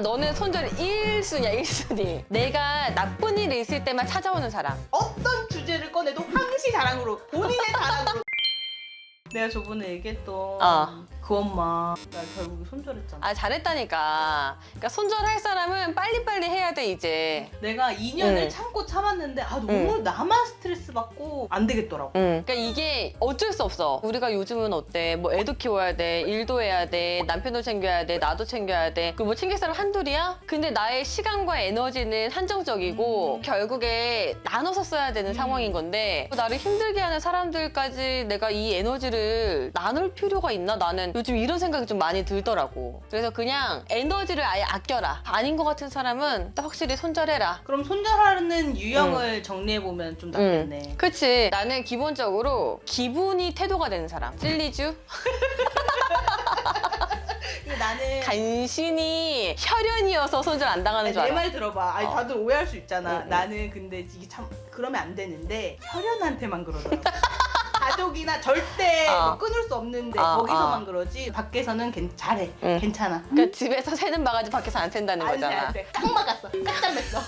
너는 손절 1순위야 1순위. 내가 나쁜 일이 있을 때만 찾아오는 사람. 어떤 주제를 꺼내도 항시 자랑으로 본인의 자랑으로 내가 저번에 얘기했던 어. 그 엄마 나 결국에 손절했잖아 아 잘했다니까 그러니까 손절할 사람은 빨리빨리 해야 돼 이제 내가 2년을 응. 참고 참았는데 아 너무 나만 스트레스 받고 안 되겠더라고 응. 그러니까 이게 어쩔 수 없어. 우리가 요즘은 어때? 뭐 애도 키워야 돼, 일도 해야 돼, 남편도 챙겨야 돼, 나도 챙겨야 돼. 그뭐 챙길 사람 한둘이야? 근데 나의 시간과 에너지는 한정적이고 음. 결국에 나눠서 써야 되는 음. 상황인 건데 나를 힘들게 하는 사람들까지 내가 이 에너지를 나눌 필요가 있나? 나는 요즘 이런 생각이 좀 많이 들더라고. 그래서 그냥 에너지를 아예 아껴라. 아닌 것 같은 사람은 확실히 손절해라. 그럼 손절하는 유형을 정리해보면 좀 낫겠네 그치. 나는 기본적으로 기분이 태도가 되는 사람. 찔리쥬? 근데 나는 간신히 혈연이어서 손절 안 당하는 줄 내 알아. 말 들어봐 아니 어. 다들 오해할 수 있잖아 응, 응. 나는 근데 이게 참 그러면 안 되는데 혈연한테만 그러더라고 가족이나 절대 어. 뭐 끊을 수 없는데 어, 거기서만 어. 그러지 밖에서는 괜, 잘해 응. 괜찮아 그러니까 집에서 새는 바가지 밖에서 안 샌다는 거잖아. 안 돼. 딱 막았어 깜짝 맸어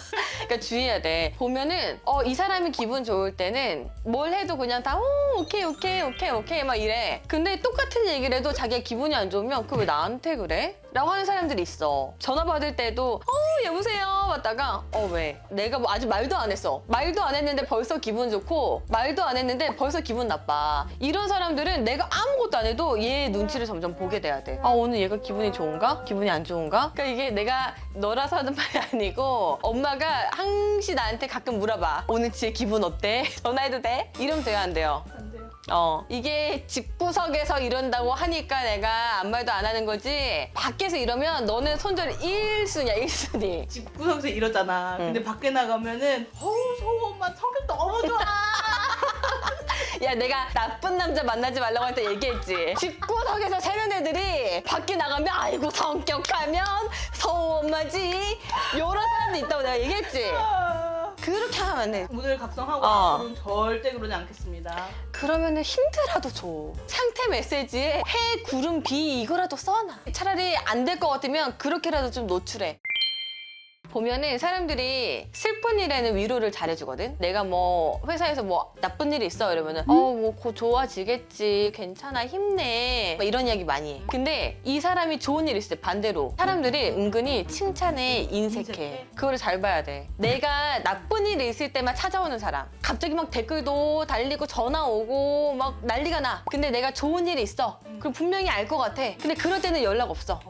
그러니까 주의해야 돼. 보면은 어 이 사람이 기분 좋을 때는 뭘 해도 그냥 다 오, 오케이 오케이 오케이 오케이 막 이래. 근데 똑같은 얘기를 해도 자기가 기분이 안 좋으면 그 왜 나한테 그래? 라고 하는 사람들이 있어. 전화 받을 때도 어 여보세요 받다가 어 왜? 내가 뭐 아직 말도 안 했어. 말도 안 했는데 벌써 기분 좋고 말도 안 했는데 벌써 기분 나빠. 이런 사람들은 내가 아무것도 안 해도 얘 눈치를 점점 보게 돼야 돼. 아 오늘 얘가 기분이 좋은가? 기분이 안 좋은가? 그러니까 이게 내가 너라서 하는 말이 아니고 엄마가 항시 나한테 가끔 물어봐. 오늘 지혜 기분 어때? 전화해도 돼? 이러면 돼요 안 돼요? 어. 이게 집구석에서 이런다고 하니까 내가 아무 말도 안 하는 거지? 밖에서 이러면 너는 손절 1순위야 1순위. 집구석에서 이러잖아. 응. 근데 밖에 나가면은 어우 서우 엄마 성격 너무 좋아. 야 내가 나쁜 남자 만나지 말라고 할 때 얘기했지. 집구석에서 새는 애들이 밖에 나가면 아이고 성격하면 서우 엄마지. 요런 사람도 있다고 내가 얘기했지 그렇게 하면 안 돼 오늘 각성하고 어. 앞으로는 절대 그러지 않겠습니다 그러면은 힌트라도 줘. 상태 메시지에 해, 구름, 비 이거라도 써놔. 차라리 안 될 것 같으면 그렇게라도 좀 노출해. 보면은 사람들이 슬픈 일에는 위로를 잘해주거든. 내가 뭐 회사에서 뭐 나쁜 일이 있어 이러면은 어뭐 곧 좋아지겠지, 괜찮아, 힘내. 막 이런 이야기 많이 해. 근데 이 사람이 좋은 일 있을 때 반대로 사람들이 은근히 칭찬에 인색해. 인색해? 그거를 잘 봐야 돼. 내가 나쁜 일이 있을 때만 찾아오는 사람. 갑자기 막 댓글도 달리고 전화 오고 막 난리가 나. 근데 내가 좋은 일이 있어. 그럼 분명히 알 것 같아. 근데 그럴 때는 연락 없어.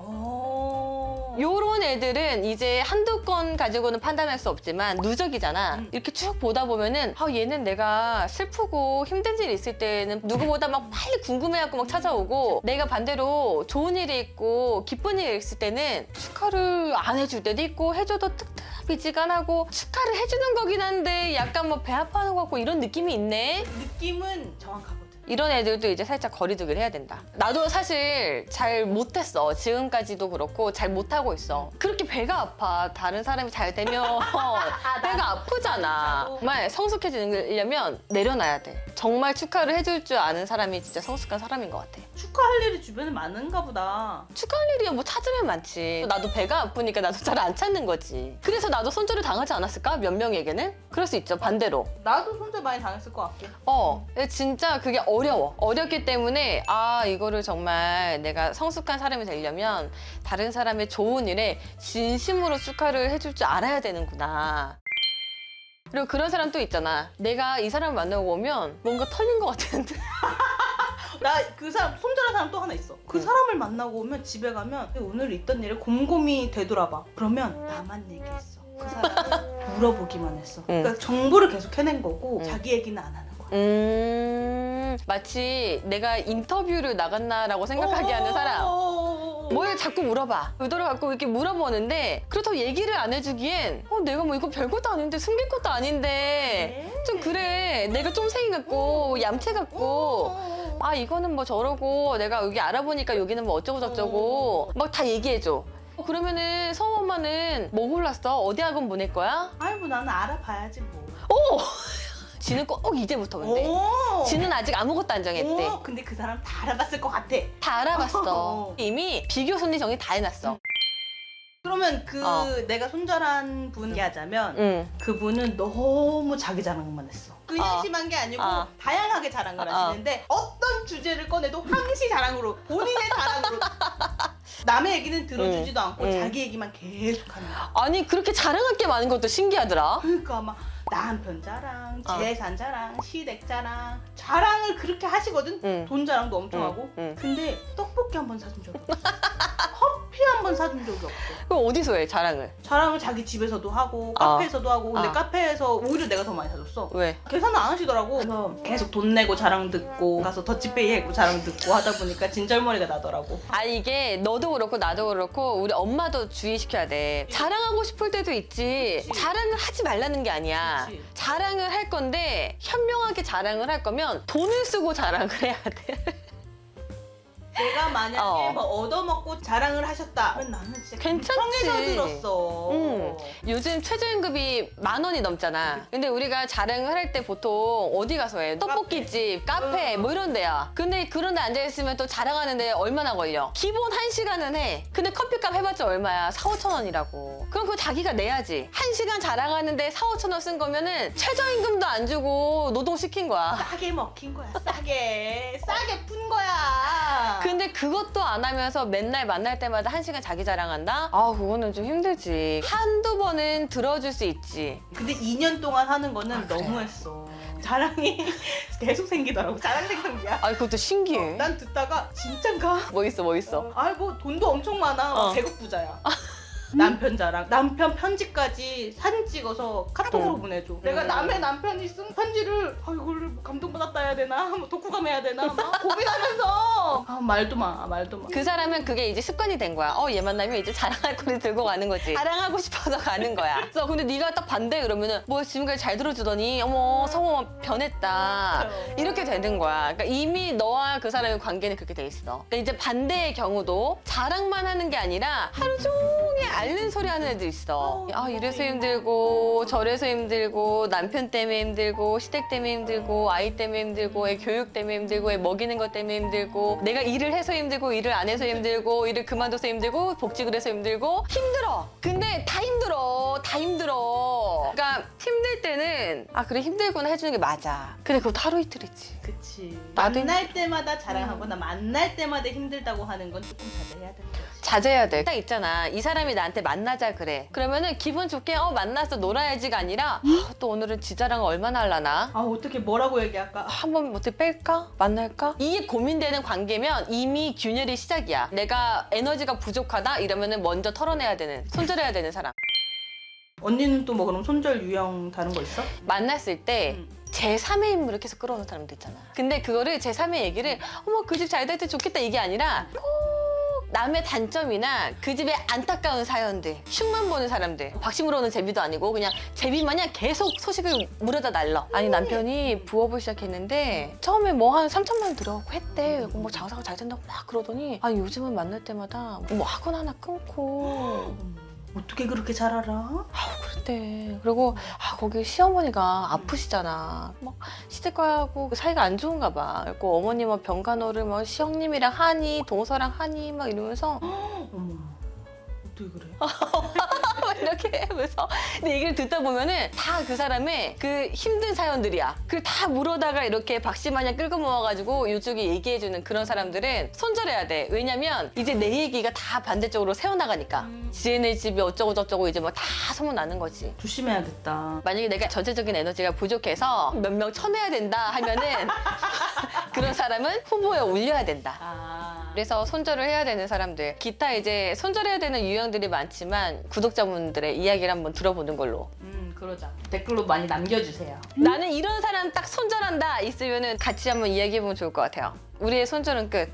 오. 요런 애들은 이제 한두 건 가지고는 판단할 수 없지만 누적이잖아. 음. 이렇게 쭉 보다 보면은 아 얘는 내가 슬프고 힘든 일이 있을 때는 누구보다 막 빨리 궁금해하고 막 찾아오고 내가 반대로 좋은 일이 있고 기쁜 일이 있을 때는 축하를 안 해줄 때도 있고 해줘도 뜨뜻미지근하고 축하를 해주는 거긴 한데 약간 뭐 배 아파하는 것 같고 이런 느낌이 있네. 느낌은 정확하거든 이런 애들도 이제 살짝 거리두기를 해야 된다. 나도 사실 잘 못했어. 지금까지도 그렇고 잘 못하고 있어. 그렇게 배가 아파. 다른 사람이 잘 되면 배가 아프잖아. 정말 성숙해지려면 내려놔야 돼. 정말 축하를 해줄 줄 아는 사람이 진짜 성숙한 사람인 것 같아. 축하할 일이 주변에 많은가 보다 축하할 일이야 뭐 찾으면 많지. 나도 배가 아프니까 나도 잘 안 찾는 거지. 그래서 나도 손절을 당하지 않았을까? 몇 명에게는? 그럴 수 있죠. 반대로. 나도 손절 많이 당했을 것 같고 어, 근데 진짜 그게 어려워. 어렵기 때문에 아 이거를 정말 내가 성숙한 사람이 되려면 다른 사람의 좋은 일에 진심으로 축하를 해줄 줄 알아야 되는구나. 그리고 그런 사람 또 있잖아. 내가 이 사람을 만나고 오면 뭔가 털린 것 같은데. 나 그 사람 손절한 사람 또 하나 있어 그 응. 사람을 만나고 오면 집에 가면 오늘 있던 일을 곰곰이 되돌아봐 그러면 나만 얘기했어 그 사람은 물어보기만 했어 응. 그러니까 정보를 계속 해낸 거고 응. 자기 얘기는 안 하는 거야 음, 마치 내가 인터뷰를 나갔나라고 생각하게 하는 사람. 어. 뭘 자꾸 물어봐. 의도를 갖고 이렇게 물어보는데 그렇다고 얘기를 안 해주기엔 어, 내가 뭐 이거 별것도 아닌데 숨길 것도 아닌데 네. 좀 그래. 내가 좀 생이 같고 얌체 같고 어. 아 이거는 뭐 저러고 내가 여기 알아보니까 여기는 뭐 어쩌고 저쩌고 막 다 얘기해줘. 어, 그러면은 성우 엄마는 뭐 골랐어? 어디 학원 보낼 거야? 아이고 나는 알아봐야지 뭐 오! 지는 꼭 이제부터 근데. 오. 지는 아직 아무것도 안 정했대. 오, 근데 그 사람 다 알아봤을 것 같아 다 알아봤어. 어. 이미 비교 순위 정리 다 해놨어. 그러면 그 어. 내가 손절한 분 얘기하자면 응. 그분은 너무 자기 자랑만 했어. 그냥 어. 심한 게 아니고 어. 다양하게 자랑을 어. 하시는데 어떤 주제를 꺼내도 항시 자랑으로 본인의 자랑으로 남의 얘기는 들어주지도 응. 않고 응. 자기 얘기만 계속하는 거야. 아니 그렇게 자랑할 게 많은 것도 신기하더라. 그러니까 막 남편 자랑, 어. 재산 자랑, 시댁 자랑 자랑을 그렇게 하시거든. 응. 돈 자랑도 엄청 응, 하고. 응. 근데 떡볶이 한 번 사준 적이 없어. 커피 한 번 사준 적이 없어. 그럼 어디서 해 자랑을? 자랑을 자기 집에서도 하고 어. 카페에서도 하고 근데 어. 카페에서 오히려 내가 더 많이 사줬어. 왜? 계산을 안 하시더라고. 그래서 계속 돈 내고 자랑 듣고 가서 더치페이 하고 자랑 듣고 하다 보니까 진절머리가 나더라고. 아니 이게 너도 그렇고 나도 그렇고 우리 엄마도 주의시켜야 돼. 자랑하고 싶을 때도 있지. 그치. 자랑을 하지 말라는 게 아니야. 그치. 자랑을 할 건데 현명하게 자랑을 할 거면 돈을 쓰고 자랑을 해야 돼. 내가 만약에 어. 뭐 얻어먹고 자랑을 하셨다. 그럼 나는 진짜 괜찮지. 평에서 들었어. 응. 요즘 최저임금이 만 원이 넘잖아. 근데 우리가 자랑을 할 때 보통 어디 가서 해? 떡볶이집, 카페, 응. 뭐 이런 데야. 근데 그런 데 앉아있으면 또 자랑하는데 얼마나 걸려? 기본 한시간은 해. 근데 커피값 해봤자 얼마야? 4, 5천 원이라고. 그럼 그거 자기가 내야지. 한시간 자랑하는데 4, 5천 원 쓴 거면은 최저임금도 안 주고 노동시킨 거야. 싸게 먹힌 거야. 싸게. 싸게 푼 거야. 근데 그것도 안 하면서 맨날 만날 때마다 한 시간 자기 자랑한다? 아, 그거는 좀 힘들지. 한두 번은 들어줄 수 있지. 근데 2년 동안 하는 거는 아, 그래? 너무했어. 자랑이 계속 생기더라고. 자랑 생성이야. 아, 그것도 신기해. 난 듣다가 진짠가? 뭐 있어, 뭐 있어? 아이고 돈도 엄청 많아. 어. 제국 부자야. 남편 자랑. 남편 편지까지 사진 찍어서 카톡으로 응. 보내줘. 내가 음. 남의 남편이 쓴 편지를 아 이걸 감동받았다 해야 되나? 뭐 독후감 해야 되나? 막 고민하면서 아 말도 마, 말도 마. 그 사람은 그게 이제 습관이 된 거야. 어, 얘 만나면 이제 자랑할 거리 들고 가는 거지. 자랑하고 싶어서 가는 거야. 그래서 근데 네가 딱 반대 그러면은 뭐 지금까지 잘 들어주더니 어머 성호 변했다. 그렇죠. 이렇게 되는 거야. 그러니까 이미 너와 그 사람의 관계는 그렇게 돼 있어. 그러니까 이제 반대의 경우도 자랑만 하는 게 아니라 하루 종일 앓는 소리 하는 애들 있어. 아 이래서 힘들고 저래서 힘들고 남편 때문에 힘들고 시댁 때문에 힘들고 아이 때문에 힘들고 애 교육 때문에 힘들고 애 먹이는 것 때문에 힘들고 내가 일을 해서 힘들고 일을 안 해서 힘들고 일을 그만둬서 힘들고 복직을 해서 힘들고 힘들어. 근데 다 힘들어. 다 힘들어. 그러니까 힘들 때는 아 그래 힘들구나 해주는 게 맞아. 근데 그것도 하루 이틀이지. 그치. 나도 만날 때마다 자랑하거나 만날 때마다 힘들다고 하는 건 조금 자제해야 되는 거지. 자제해야 돼. 딱 있잖아. 이 사람이 나한테 만나자 그래. 그러면은 기분 좋게 어 만나서 놀아야지가 아니라 아, 또 오늘은 지자랑 얼마나 할라나? 아 어떻게 뭐라고 얘기할까? 한번 어떻게 뺄까? 만날까? 이게 고민되는 관계면 이미 균열이 시작이야. 내가 에너지가 부족하다 이러면은 먼저 털어내야 되는, 손절해야 되는 사람. 언니는 또 뭐 그럼 손절 유형 다른 거 있어? 만났을 때 음. 제3의 인물을 계속 끌어오는 사람도 있잖아. 근데 그거를 제3의 얘기를 어머 그 집 잘 될 때 좋겠다 이게 아니라 꼭 남의 단점이나 그 집의 안타까운 사연들, 흉만 보는 사람들. 박심으로 오는 제비도 아니고 그냥 제비 마냥 계속 소식을 물어다 날러. 아니 남편이 부업을 시작했는데 처음에 뭐 한 3천만 원 들어가고 했대. 뭐 장사가 잘 된다고 막 그러더니 아니 요즘은 만날 때마다 뭐 학원 하나 끊고 어떻게 그렇게 잘 알아? 아우 그랬대. 그리고 아 거기 시어머니가 아프시잖아. 막 시댁과하고 사이가 안 좋은가 봐. 그리고 어머니 뭐 병간호를 뭐 시형님이랑 하니 동서랑 하니 막 이러면서 어머 어떻게 그래? 막 이렇게 하면서 근데 얘기를 듣다 보면은 다 그 사람의 그 힘든 사연들이야. 그걸 다 물어다가 이렇게 박씨 마냥 끌고 모아가지고 이쪽에 얘기해주는 그런 사람들은 손절해야 돼. 왜냐면 이제 내 얘기가 다 반대쪽으로 새어나가니까. 음. 지혜네 집이 어쩌고 저쩌고 이제 뭐 다 소문 나는 거지. 조심해야겠다. 만약에 내가 전체적인 에너지가 부족해서 몇 명 쳐내야 된다 하면은 그런 사람은 후보에 올려야 된다. 아. 그래서 손절을 해야 되는 사람들 기타 이제 손절해야 되는 유형들이 많지만 구독자분들의 이야기를 한번 들어보는 걸로 음 그러자. 댓글로 많이 남겨주세요. 나는 이런 사람 딱 손절한다 있으면은 같이 한번 이야기해보면 좋을 것 같아요 우리의 손절은 끝